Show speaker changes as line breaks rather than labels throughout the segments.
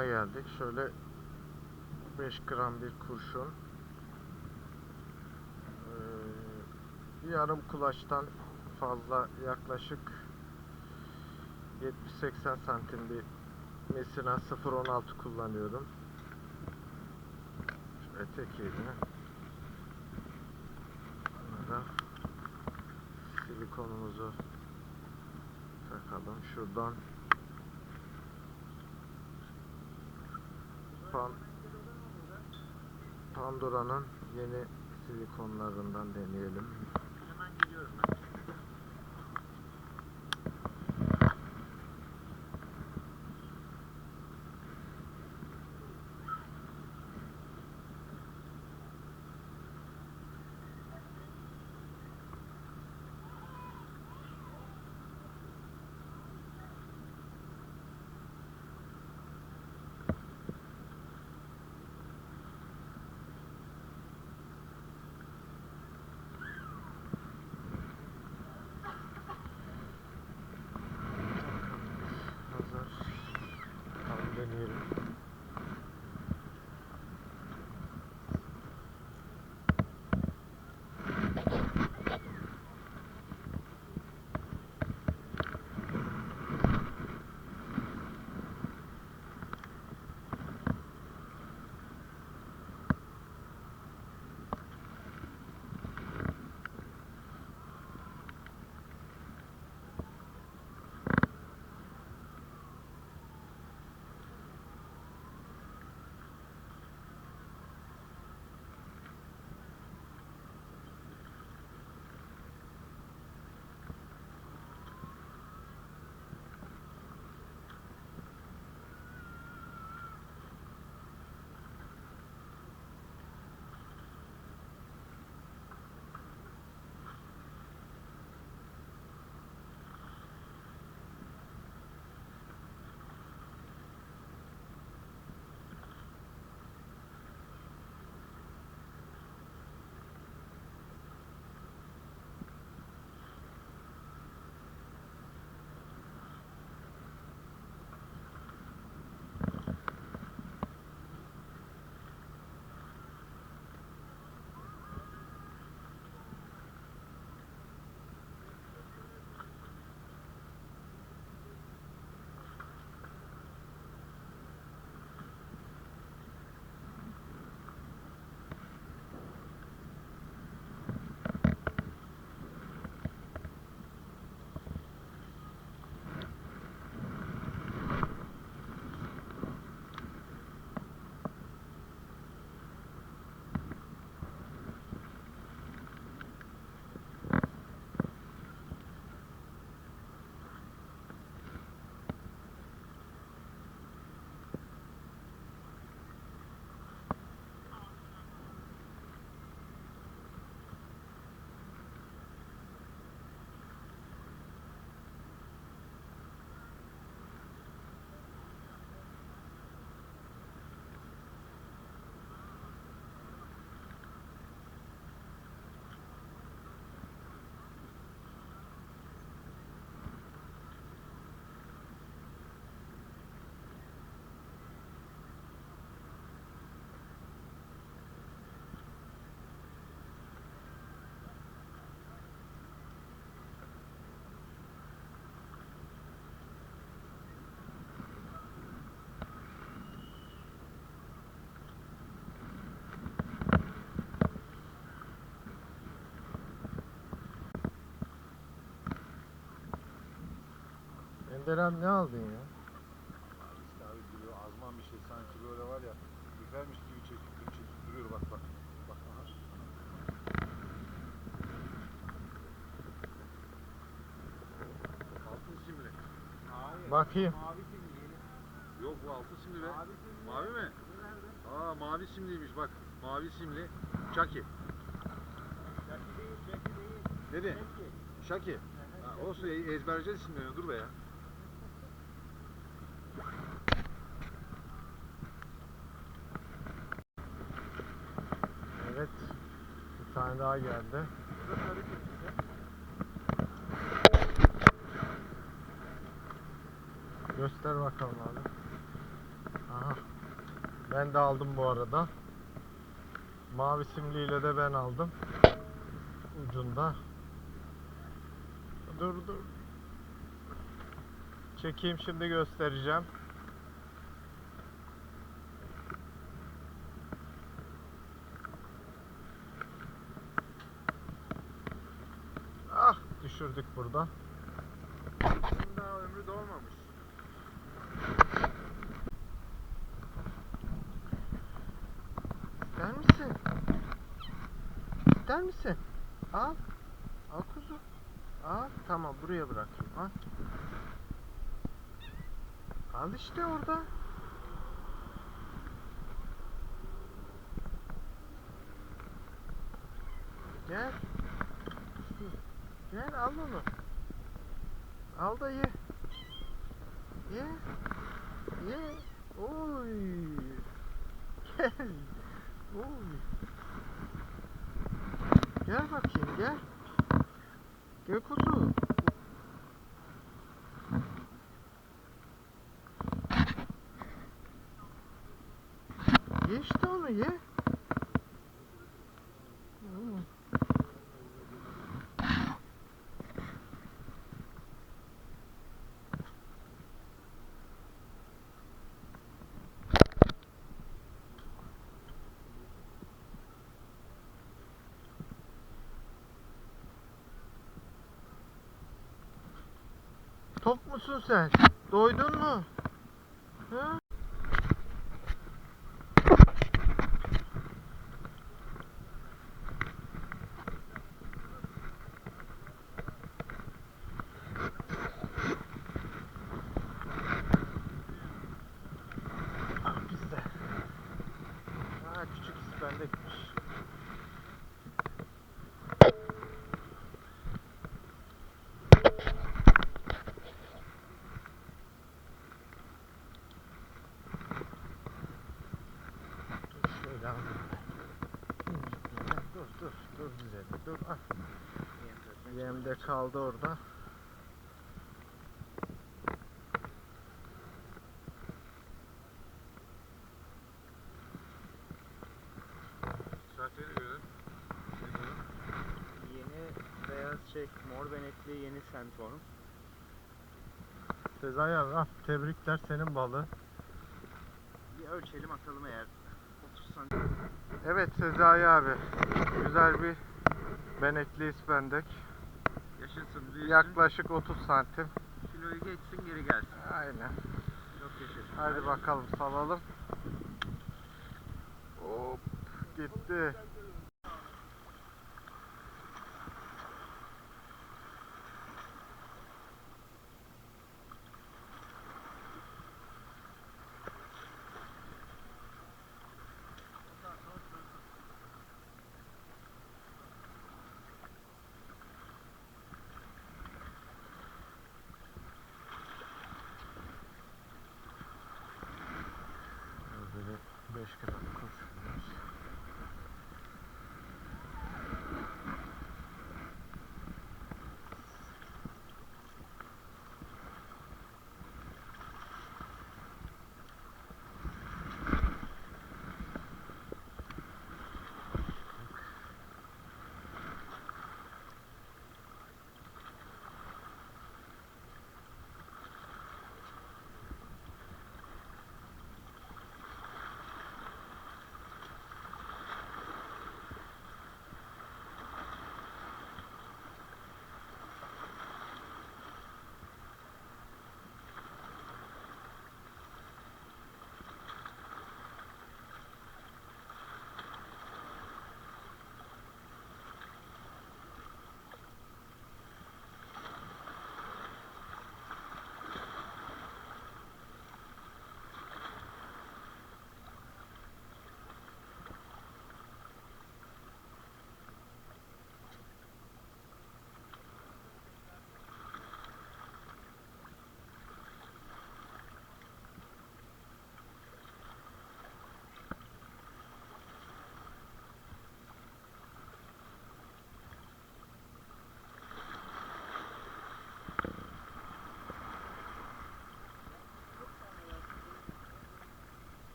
sonuna geldik. Şöyle 5 gram bir kurşun. Ee, yarım kulaçtan fazla yaklaşık 70-80 santim bir Mesina 0.16 kullanıyorum. Şöyle tek iğne. Sonra silikonumuzu takalım. Şuradan Pan Pandora'nın yeni silikonlarından deneyelim.
Hemen geliyorum.
Uh, Abi ne aldın ya?
Abi işte abi duruyor azman bir şey sanki böyle var ya üfermiş gibi çekip çekip duruyor bak bak. Bak aha. Altın simli. Hayır.
Bakayım.
Mavi simli yeni. Yok bu altın simli be.
Mavi simli.
Mavi mi?
Bu nerede?
Aa mavi simliymiş bak. Mavi simli. Çaki.
Jackie değil, Jackie değil.
Dedi.
Jackie.
Şaki. Ha, olsun ezberleyeceğiz isimlerini dur be ya.
Evet. Bir tane daha geldi. Göster bakalım abi. Aha. Ben de aldım bu arada. Mavi simliyle de ben aldım. Ucunda. Dur dur. Çekeyim şimdi göstereceğim. Ah düşürdük burada.
Daha ömrü dolmamış.
İster misin? İster misin? Al. Al kuzu. Al. Tamam buraya bırakayım. Al. Al işte orada. Gel. Gel al onu. Al da ye. Ye. Ye. Oy. Gel. Oy. Gel bakayım gel. Gel kuzu. Ye işte onu ye. Tok musun sen? Doydun mu? Ha? Ah bizde. Ha küçük ispendekmiş. Dur şöyle alayım ben. Dur dur dur güzelim dur ah. Yem de kaldı orada.
Yeni beyaz şey, mor benekli yeni sentorm.
Sezai abi ah, tebrikler senin balı.
Bir ölçelim atalım eğer 30 santim.
Evet Sezai abi. Güzel bir benekli ispendek.
Yaşasın, büyüsün,
Yaklaşık 30 santim.
kiloyu geçsin geri gelsin.
Aynen.
Çok yaşasın.
Hadi bakalım salalım. Hop gitti.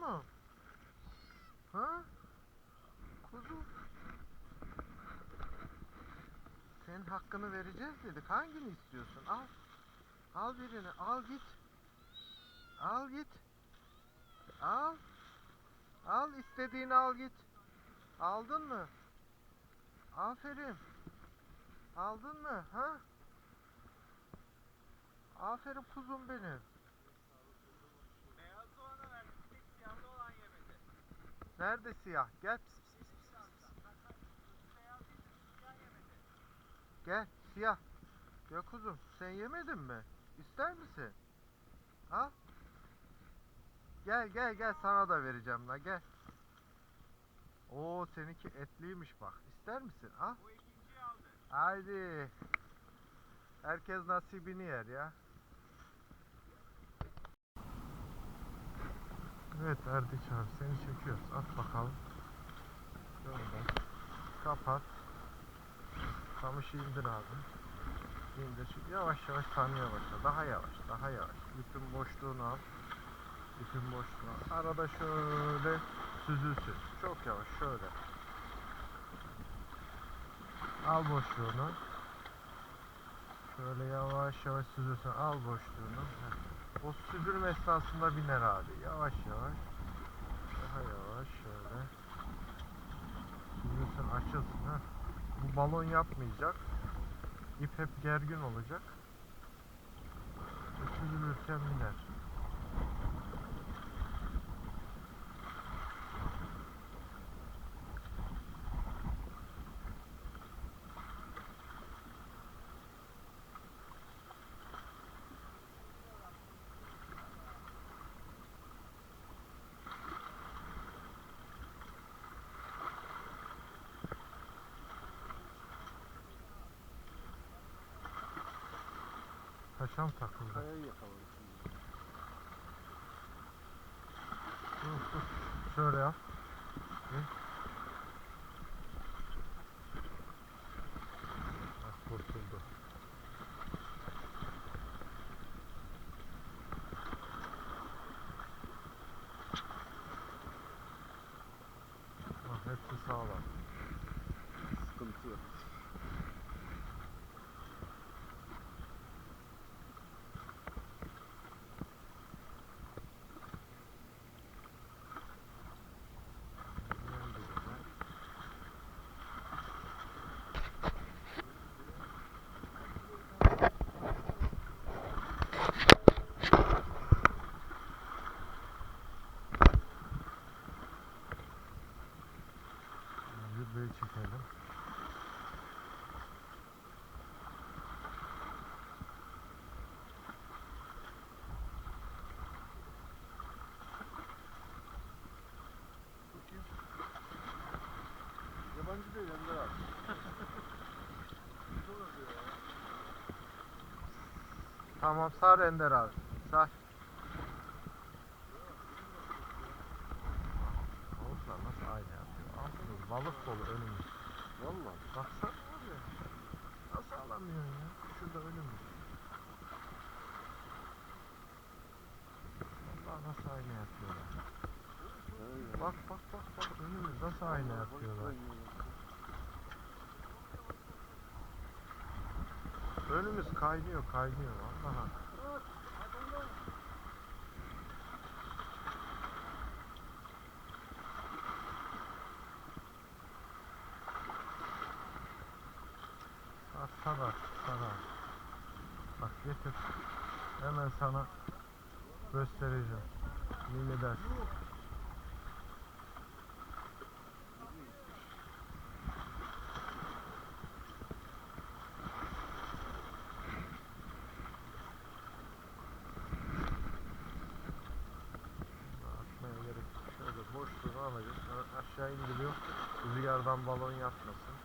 Tamam mı? Ha? Kuzu. Senin hakkını vereceğiz dedik. Hangini istiyorsun? Al. Al birini. Al git. Al git. Al. Al istediğini al git. Aldın mı? Aferin. Aldın mı? Ha? Aferin kuzum benim. Nerede siyah? Gel. Pis, pis, pis, pis, pis. Gel siyah. Gel kuzum sen yemedin mi? İster misin? Al. Gel gel gel sana da vereceğim la gel. Oo seninki etliymiş bak. İster misin?
Aldı.
Haydi. Herkes nasibini yer ya. Evet Erdinç abi seni çekiyoruz. At bakalım. Şöyle. Kapat. Kamışı indir abi. İndir. Yavaş yavaş tanıya başla. Daha yavaş. Daha yavaş. Bütün boşluğunu al. Bütün boşluğunu al. Arada şöyle süzülsün. Çok yavaş şöyle. Al boşluğunu. Şöyle yavaş yavaş süzülsün. Al boşluğunu. Heh. O süzülme esnasında biner abi. Yavaş yavaş. Daha yavaş şöyle. Süzülsün açılsın. Heh. Bu balon yapmayacak. İp hep gergin olacak. Süzülürken biner. Taşam takıldı.
Kayayı yakaladık şimdi.
Dur, dur. Şöyle yap. Bir. Bak kurtuldu. Bak hepsi sağlam.
Sıkıntı yok.
Zirveyi çekelim.
Yabancı değil Ender abi.
Tamam sar Ender abi. Sar. Balıklar nasıl aynı yapıyor? Altımız balık dolu önümüz.
Valla.
Baksana abi. Nasıl alamıyorsun ya? Şurada önümüz. Vallahi nasıl aynı yapıyorlar. Bak bak bak bak önümüz nasıl aynı yapıyorlar. Önümüz kaynıyor kaynıyor vallahi. Sar sarar sarar. Bak getir. Hemen sana göstereceğim. Mini ders. Atmaya gerek yok. Şöyle Sonra aşağı indiriyor. Rüzgardan balon yapmasın.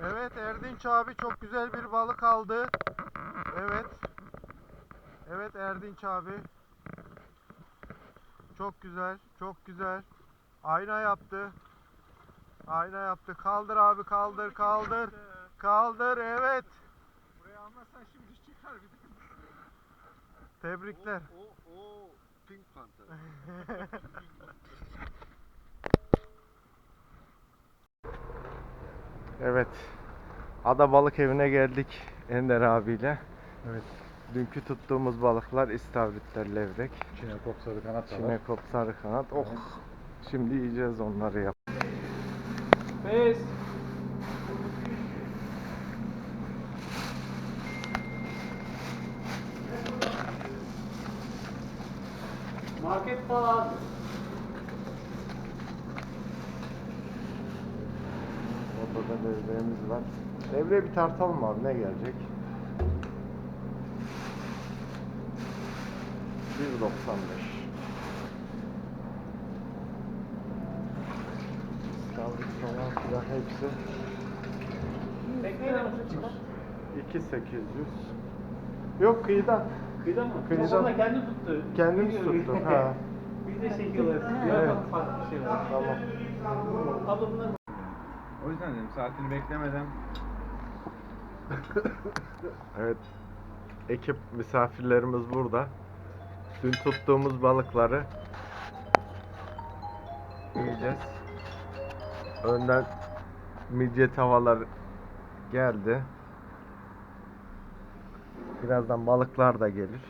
Evet
Erdinç abi çok güzel bir balık aldı. Evet. Evet Erdinç abi. Çok güzel, çok güzel. Ayna yaptı. Ayna yaptı. Kaldır abi kaldır kaldır. Kaldır evet. Tebrikler.
O, o Pink Panther.
Evet. Ada Balık Evi'ne geldik Ender abiyle.
Evet.
Dünkü tuttuğumuz balıklar istavritler, levrek,
Çinekop sarı kanat
çinekop, sarı kanat. Oh. Şimdi yiyeceğiz onları yap.
Market falan.
Orada da levreğimiz var. Levreği bir tartalım abi ne gelecek? 1.95 İstavrit falan filan hepsi
Bekleyin ama çıkar.
2800 Yok kıyıdan
Kıyıda mı?
Kıyıda.
Kıyıda. Onu kendi tuttu.
Kendimiz
Biliyorum.
tuttuk ha
Biz de çekiyorlar.
Evet.
Yok farklı bir şey var.
Tamam
Abla bunlar
O yüzden dedim saatini beklemeden
Evet. Ekip misafirlerimiz burada. Dün tuttuğumuz balıkları yiyeceğiz. Önden midye tavalar geldi. Birazdan balıklar da gelir.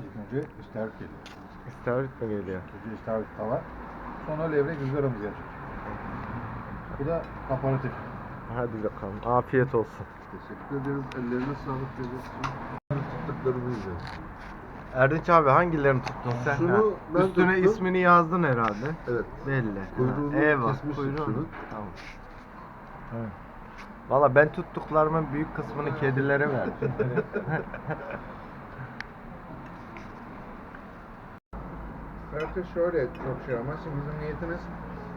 İlk önce istavrit geliyor.
İstavrit mi geliyor?
Önce istavrit tava. Sonra levrek ızgaramız gelecek. Bu da aparatif.
Hadi bakalım. Afiyet olsun.
Teşekkür ederiz. Ellerine sağlık dediniz. Tuttuklarımı yiyeceğiz.
Erdinç abi hangilerini tuttun sen?
Şunu
Ha,
ben
Üstüne
tuttum.
ismini yazdın herhalde.
Evet.
Belli.
Kuyruğunu
eyvah,
kesmiştik
kuyruğunu.
şunu.
Tamam.
Evet.
Valla ben tuttuklarımın büyük kısmını kedilere verdim.
Sörfte şöyle çok şey ama şimdi bizim niyetimiz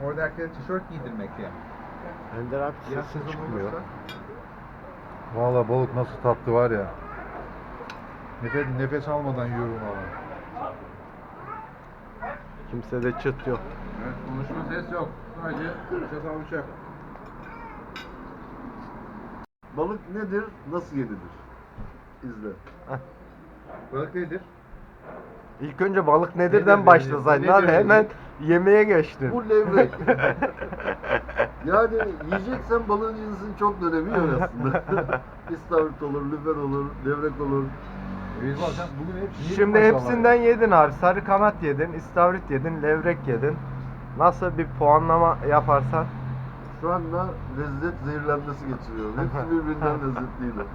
orada herkese tişört giydirmek ya.
Ender abi sesin
sezonu
çıkmıyor.
olursa
Valla balık nasıl tatlı var ya. Nefes, nefes almadan yiyorum valla.
Kimsede çıt yok.
evet, konuşma ses yok. Sadece çatal bıçak.
Balık nedir? Nasıl yenilir? İzle.
Balık nedir?
İlk önce balık nedirden
Nedir,
başlasaydın
nedir,
abi
nedir?
hemen yemeğe geçtin.
Bu levrek. yani yiyeceksen balığın cinsinin çok da önemi yok aslında. İstavrit olur, lüfer olur, levrek olur.
Bugün hep
Şimdi hepsinden yedin abi. Sarı kanat yedin, istavrit yedin, levrek yedin. Nasıl bir puanlama yaparsan
Şu anda lezzet zehirlenmesi geçiriyor. Hepsi birbirinden lezzetliydi.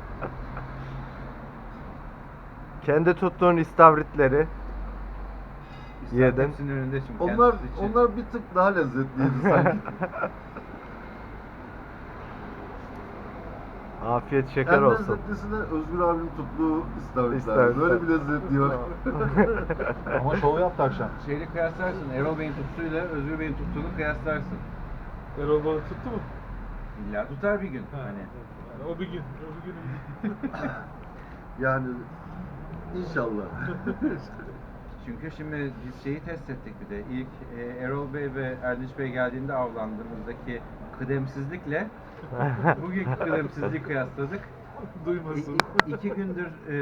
kendi tuttuğun istavritleri yedin.
hepsinin önünde şimdi
Onlar
kendisi için.
onlar bir tık daha lezzetliydi sanki.
Afiyet şeker
en
olsun.
lezzetlisi de Özgür abinin tuttuğu istavritler.
İstavritler.
Böyle bir lezzetliği var.
Ama şov yaptı akşam.
Şeyle kıyaslarsın. Erol Bey'in tuttuğuyla Özgür Bey'in tuttuğunu kıyaslarsın.
Erol balık tuttu mu?
İlla tutar bir gün.
Ha.
Hani.
Yani o bir gün. O bir gün.
yani inşallah.
Çünkü şimdi biz şeyi test ettik bir de. İlk e, Erol Bey ve Erdinç Bey geldiğinde avlandığımızdaki kıdemsizlikle bugünkü kıdemsizliği kıyasladık.
Duymasın.
i- iki gündür e,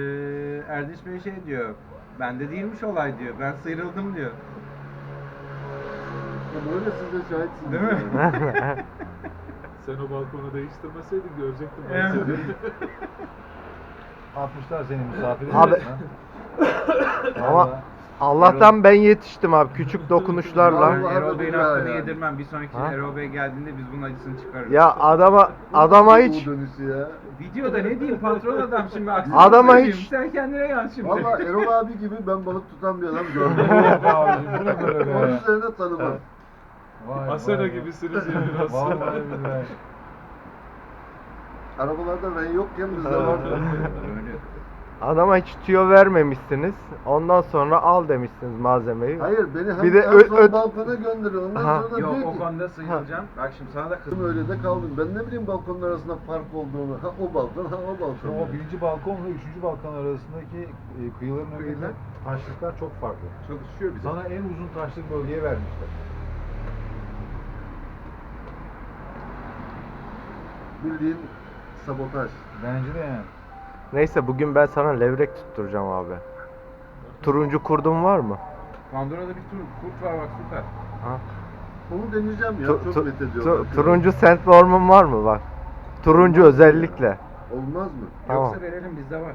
Erdinç Bey şey diyor. Bende değilmiş olay diyor. Ben sıyrıldım diyor.
Ya böyle siz de şahitsiniz.
Değil mi?
yani.
Sen o balkonu değiştirmeseydin görecektim ben
Evet.
seni.
Atmışlar seni misafirin.
Abi- Ama Allah'tan ben yetiştim abi küçük dokunuşlarla.
Vallahi
Erol Bey'in
billahi
hakkını
yani.
yedirmem. Bir sonraki
Ha?
Erol Bey geldiğinde biz bunun acısını çıkarırız.
Ya adama adama hiç
Bu dönüşü ya.
Videoda ne diyeyim patron adam şimdi aksini
Adama
söyleyeyim.
hiç-
Sen kendine gel şimdi.
Valla Erol abi gibi ben balık tutan bir adam gördüm.
Bu ne böyle
Onun
be?
üzerine tanımam.
Vay,
Asena
vay.
gibisiniz ya biraz.
Vallahi billahi.
Arabalarda ren yokken bizde vardı.
Adama hiç tüyo vermemişsiniz. Ondan sonra al demişsiniz malzemeyi.
Hayır beni hem
Bir de
en
ö-
son
ö-
balkona gönderiyor. Ondan
Aha.
sonra
Yok
diyor
o
ki
konuda sıyrılacağım. Bak şimdi sana da kız.
"Kızım öyle de kaldım. Ben ne bileyim balkonun arasında fark olduğunu. Ha o balkon ha o balkon.
Şimdi o birinci balkonla üçüncü balkon arasındaki e, kıyıların önünde taşlıklar çok farklı.
Çalışıyor bize.
Sana en uzun taşlık bölgeye vermişler.
Bildiğin sabotaj.
Bence de yani.
Neyse bugün ben sana levrek tutturacağım abi. Turuncu kurdum var mı?
Pandora'da bir tur, kurt var bak süper.
Ha?
Onu deneyeceğim ya.
Tu-
çok
tu-
methediyorlar.
tu- turuncu sandworm'un var mı bak? Turuncu özellikle.
Olmaz mı?
Tamam.
Yoksa verelim bizde var.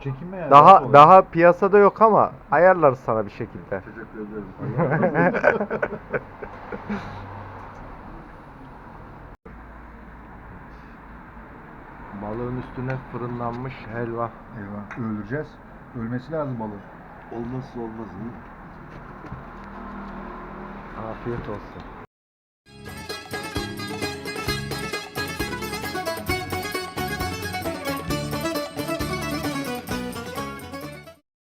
Çekinme yani. rahat
Daha
ol.
daha piyasada yok ama ayarlarız sana bir şekilde.
Teşekkür ederim.
Balığın üstüne fırınlanmış helva.
Eyvah öldüreceğiz. Ölmesi lazım balığın.
Olmazsa olmaz mı?
Afiyet olsun.